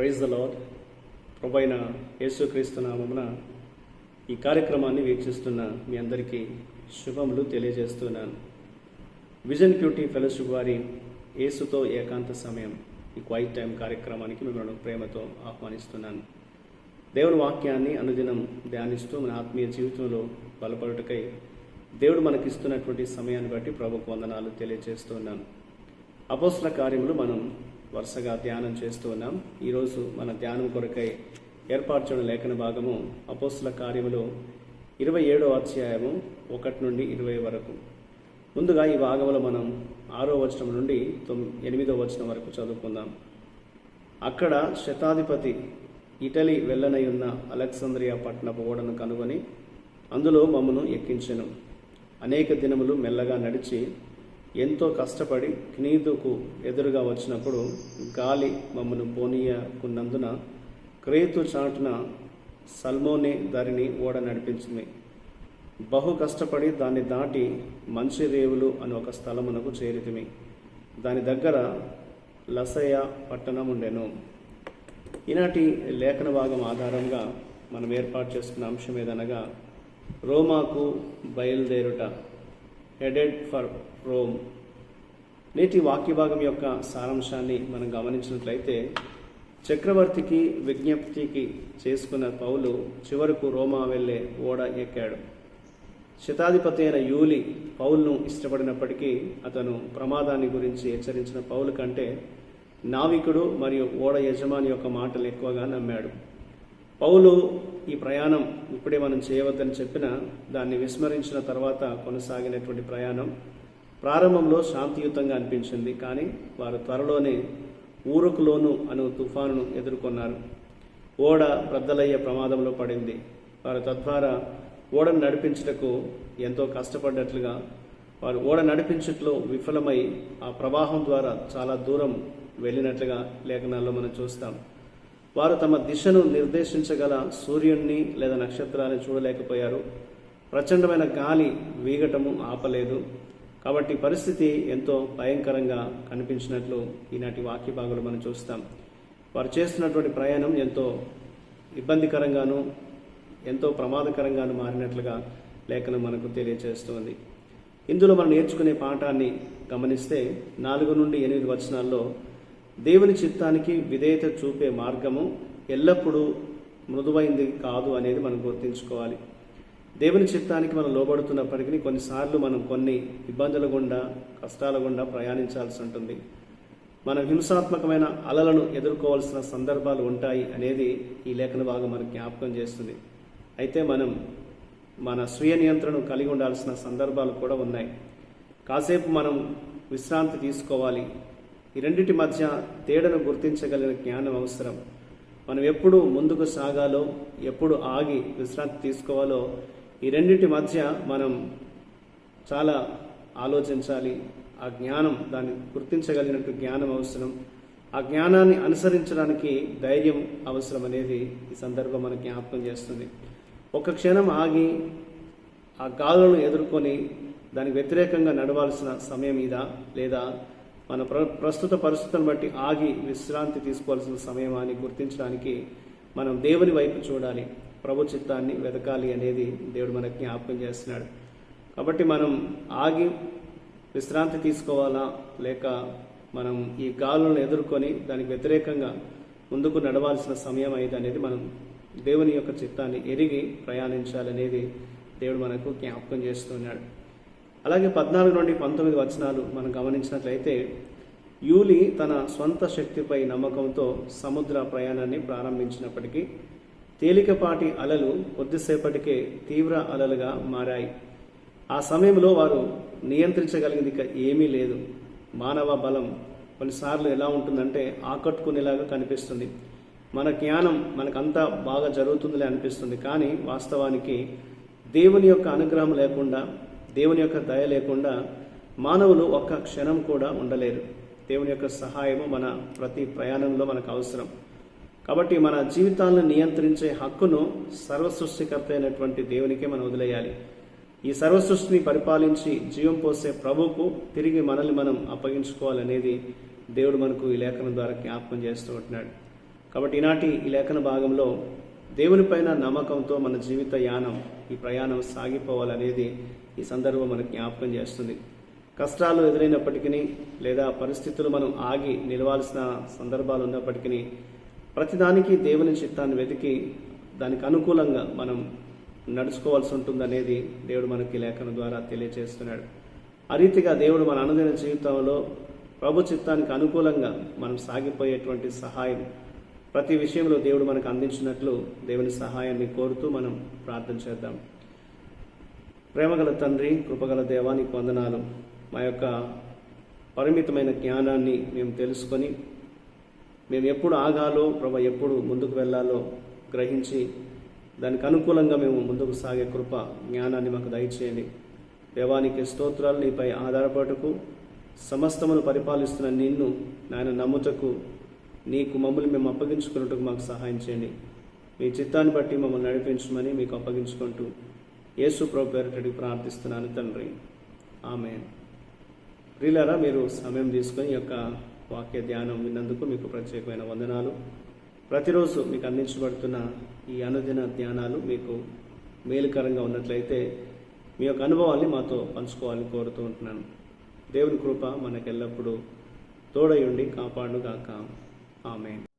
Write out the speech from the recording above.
Praise the lord ప్రభైన యేసుక్రీస్తు నామమున ఈ కార్యక్రమాన్ని వీక్షిస్తున్న మీ అందరికీ శుభములు తెలియజేస్తున్నాను. విజన్ క్యూటీ ఫెలోషిప్ వారి యేసుతో ఏకాంత సమయం ఈ క్వైట్ టైం కార్యక్రమానికి మిమ్మల్ని ప్రేమతో ఆహ్వానిస్తున్నాను. దేవుని వాక్యాన్ని అనుదినం ధ్యానిస్తూ మన ఆత్మీయ జీవితంలో బలపడుటకై దేవుడు మనకిస్తున్నటువంటి సమయాన్ని బట్టి ప్రభుకు వందనాలు తెలియజేస్తున్నాను. అపోస్ల కార్యములు మనం వరుసగా ధ్యానం చేస్తూ ఉన్నాం. ఈరోజు మన ధ్యానం కొరకై ఏర్పాటు లేఖన భాగము అపోస్ల కార్యములు ఇరవై ఏడో అధ్యాయము ఒకటి నుండి ఇరవై వరకు. ముందుగా ఈ భాగంలో మనం ఆరో వచనం నుండి తొమ్ ఎనిమిదో వచనం వరకు చదువుకుందాం. అక్కడ శతాధిపతి ఇటలీ వెళ్ళనై ఉన్న అలెక్సాంద్రియా పట్టణపు ఓడను కనుగొని అందులో మమ్మను ఎక్కించెను. అనేక దినములు మెల్లగా నడిచి ఎంతో కష్టపడి క్నీదుకు ఎదురుగా వచ్చినప్పుడు గాలి మమ్మను పోనీయకున్నందున క్రేతు చాటున సల్మోనే దారిని ఓడ నడిపించింది. బహు కష్టపడి దాన్ని దాటి మంచి రేవులు అని ఒక స్థలమునకు చేరితిమి. దాని దగ్గర లసయ పట్టణం ఉండెను. ఈనాటి లేఖన భాగం ఆధారంగా మనం ఏర్పాటు చేసుకున్న అంశం ఏదనగా రోమాకు బయలుదేరుట. Headed for Rome. నేటి వాక్య భాగం యొక్క సారాంశాన్ని మనం గమనించినట్లయితే చక్రవర్తికి విజ్ఞప్తికి చేసుకున్న పౌలు చివరకు రోమా వెళ్ళే ఓడ ఎక్కాడు. శతాధిపతి అయిన యూలి పౌల్ను ఇష్టపడినప్పటికీ అతను ప్రమాదాన్ని గురించి హెచ్చరించిన పౌలు కంటే నావికుడు మరియు ఓడ యజమాని యొక్క మాటలు ఎక్కువగా నమ్మాడు. పౌలు ఈ ప్రయాణం ఇప్పుడే మనం చేయవద్దని చెప్పిన దాన్ని విస్మరించిన తర్వాత కొనసాగినటువంటి ప్రయాణం ప్రారంభంలో శాంతియుతంగా అనిపించింది. కానీ వారు త్వరలోనే ఊరుకులోను అను తుఫానును ఎదుర్కొన్నారు. ఓడ ప్రద్దలయ్యే ప్రమాదంలో పడింది. వారు తద్వారా ఓడను నడిపించుటకు ఎంతో కష్టపడ్డట్లుగా వారు ఓడ నడిపించుట్లో విఫలమై ఆ ప్రవాహం ద్వారా చాలా దూరం వెళ్ళినట్లుగా లేఖనాల్లో మనం చూస్తాం. వారు తమ దిశను నిర్దేశించగల సూర్యుణ్ణి లేదా నక్షత్రాన్ని చూడలేకపోయారు. ప్రచండమైన గాలి వీగటము ఆపలేదు. కాబట్టి పరిస్థితి ఎంతో భయంకరంగా కనిపించినట్లు ఈనాటి వాక్య భాగంలో మనం చూస్తాం. వారు చేస్తున్నటువంటి ప్రయాణం ఎంతో ఇబ్బందికరంగాను ఎంతో ప్రమాదకరంగాను మారినట్లుగా లేఖనం మనకు తెలియజేస్తుంది ఇందులో మనం నేర్చుకునే పాఠాన్ని గమనిస్తే నాలుగు నుండి ఎనిమిది వచనాల్లో దేవుని చిత్తానికి విధేయత చూపే మార్గము ఎల్లప్పుడూ మృదువైంది కాదు అనేది మనం గుర్తుంచుకోవాలి. దేవుని చిత్తానికి మనం లోబడుతున్నప్పటికీ కొన్నిసార్లు మనం కొన్ని ఇబ్బందుల గుండా కష్టాల గుండా ప్రయాణించాల్సి ఉంటుంది. మనం హింసాత్మకమైన అలలను ఎదుర్కోవాల్సిన సందర్భాలు ఉంటాయి అనేది ఈ లేఖన భాగం మనకు జ్ఞాపకం చేస్తుంది. అయితే మనం మన స్వీయ నియంత్రణను కలిగి ఉండాల్సిన సందర్భాలు కూడా ఉన్నాయి. కాసేపు మనం విశ్రాంతి తీసుకోవాలి. ఈ రెండింటి మధ్య తేడాను గుర్తించగలిగిన జ్ఞానం అవసరం. మనం ఎప్పుడు ముందుకు సాగాలో ఎప్పుడు ఆగి విశ్రాంతి తీసుకోవాలో ఈ రెండింటి మధ్య మనం చాలా ఆలోచించాలి. ఆ జ్ఞానం దాన్ని గుర్తించగలిగినట్టు జ్ఞానం అవసరం. ఆ జ్ఞానాన్ని అనుసరించడానికి ధైర్యం అవసరం అనేది ఈ సందర్భం మన జ్ఞాపకం చేస్తుంది. ఒక క్షణం ఆగి ఆ గాలులను ఎదుర్కొని దానికి వ్యతిరేకంగా నడవాల్సిన సమయం ఇదా లేదా? మన ప్ర ప్రస్తుత పరిస్థితులను బట్టి ఆగి విశ్రాంతి తీసుకోవాల్సిన సమయం అని గుర్తించడానికి మనం దేవుని వైపు చూడాలి. ప్రభు చిత్తాన్ని వెతకాలి అనేది దేవుడు మనకు జ్ఞాపకం చేస్తున్నాడు. కాబట్టి మనం ఆగి విశ్రాంతి తీసుకోవాలా? లేక మనం ఈ గాలులను ఎదుర్కొని దానికి వ్యతిరేకంగా ముందుకు నడవాల్సిన సమయం అయింది అనేది మనం దేవుని యొక్క చిత్తాన్ని ఎరిగి ప్రయాణించాలనేది దేవుడు మనకు జ్ఞాపకం చేస్తున్నాడు. అలాగే పద్నాలుగు నుండి పంతొమ్మిది వచనాలు మనం గమనించినట్లయితే యూలి తన స్వంత శక్తిపై నమ్మకంతో సముద్ర ప్రయాణాన్ని ప్రారంభించినప్పటికీ తేలికపాటి అలలు కొద్దిసేపటికే తీవ్ర అలలుగా మారాయి. ఆ సమయంలో వారు నియంత్రించగలిగింది ఇక ఏమీ లేదు. మానవ బలం కొన్నిసార్లు ఎలా ఉంటుందంటే ఆకట్టుకునేలాగా కనిపిస్తుంది. మన జ్ఞానం మనకంతా బాగా జరుగుతుందిలే అనిపిస్తుంది. కానీ వాస్తవానికి దేవుని యొక్క అనుగ్రహం లేకుండా దేవుని యొక్క దయ లేకుండా మానవులు ఒక్క క్షణం కూడా ఉండలేరు. దేవుని యొక్క సహాయము మన ప్రతి ప్రయాణంలో మనకు అవసరం. కాబట్టి మన జీవితాలను నియంత్రించే హక్కును సర్వసృష్టికర్త అయినటువంటి దేవునికే మనం వదిలేయాలి. ఈ సర్వసృష్టిని పరిపాలించి జీవం పోసే ప్రభువుకు తిరిగి మనల్ని మనం అప్పగించుకోవాలనేది దేవుడు మనకు ఈ లేఖనం ద్వారా జ్ఞాపకం చేస్తూ ఉంటున్నాడు. కాబట్టి ఈనాటి ఈ లేఖన భాగంలో దేవునిపైన నమ్మకంతో మన జీవిత యానం ఈ ప్రయాణం సాగిపోవాలనేది ఈ సందర్భం మనకు జ్ఞాపకం చేస్తుంది. కష్టాలు ఎదురైనప్పటికీ లేదా పరిస్థితులు మనం ఆగి నిలవాల్సిన సందర్భాలు ఉన్నప్పటికీ ప్రతిదానికి దేవుని చిత్తాన్ని వెతికి దానికి అనుకూలంగా మనం నడుచుకోవాల్సి ఉంటుందనేది దేవుడు మనకి లేఖన ద్వారా తెలియజేస్తున్నాడు ఆ రీతిగా దేవుడు మన అనుదిన జీవితంలో ప్రభు చిత్తానికి అనుకూలంగా మనం సాగిపోయేటువంటి సహాయం ప్రతి విషయంలో దేవుడు మనకు అందించినట్లు దేవుని సహాయాన్ని కోరుతూ మనం ప్రార్థన చేద్దాం. ప్రేమగల తండ్రి కృపగల దేవానికి వందనాలు. మా యొక్క పరిమితమైన జ్ఞానాన్ని మేము తెలుసుకొని మేము ఎప్పుడు ఆగాలో ప్రభ ఎప్పుడు ముందుకు వెళ్ళాలో గ్రహించి దానికి అనుకూలంగా మేము ముందుకు సాగే కృప జ్ఞానాన్ని మాకు దయచేయండి. దేవానికి స్తోత్రాలు నీపై ఆధారపడకు సమస్తమును పరిపాలిస్తున్న నిన్ను నాయన నమ్ముటకు నీకు మమ్మల్ని మేము అప్పగించుకున్నట్టుకు మాకు సహాయం చేయండి. మీ చిత్తాన్ని బట్టి మమ్మల్ని నడిపించమని మీకు అప్పగించుకుంటూ యేసు ప్రభు ప్రార్థిస్తున్నాను తండ్రి. ఆమె ప్రియులరా మీరు సమయం తీసుకొని ఈ యొక్క వాక్య ధ్యానం విన్నందుకు మీకు ప్రత్యేకమైన వందనాలు. ప్రతిరోజు మీకు అందించబడుతున్న ఈ అనుదిన ధ్యానాలు మీకు మేలుకరంగా ఉన్నట్లయితే మీ యొక్క అనుభవాన్ని మాతో పంచుకోవాలని కోరుతూ ఉంటున్నాను. దేవుని కృప మనకెల్లప్పుడూ తోడయుండి కాపాడుగాక. Oh.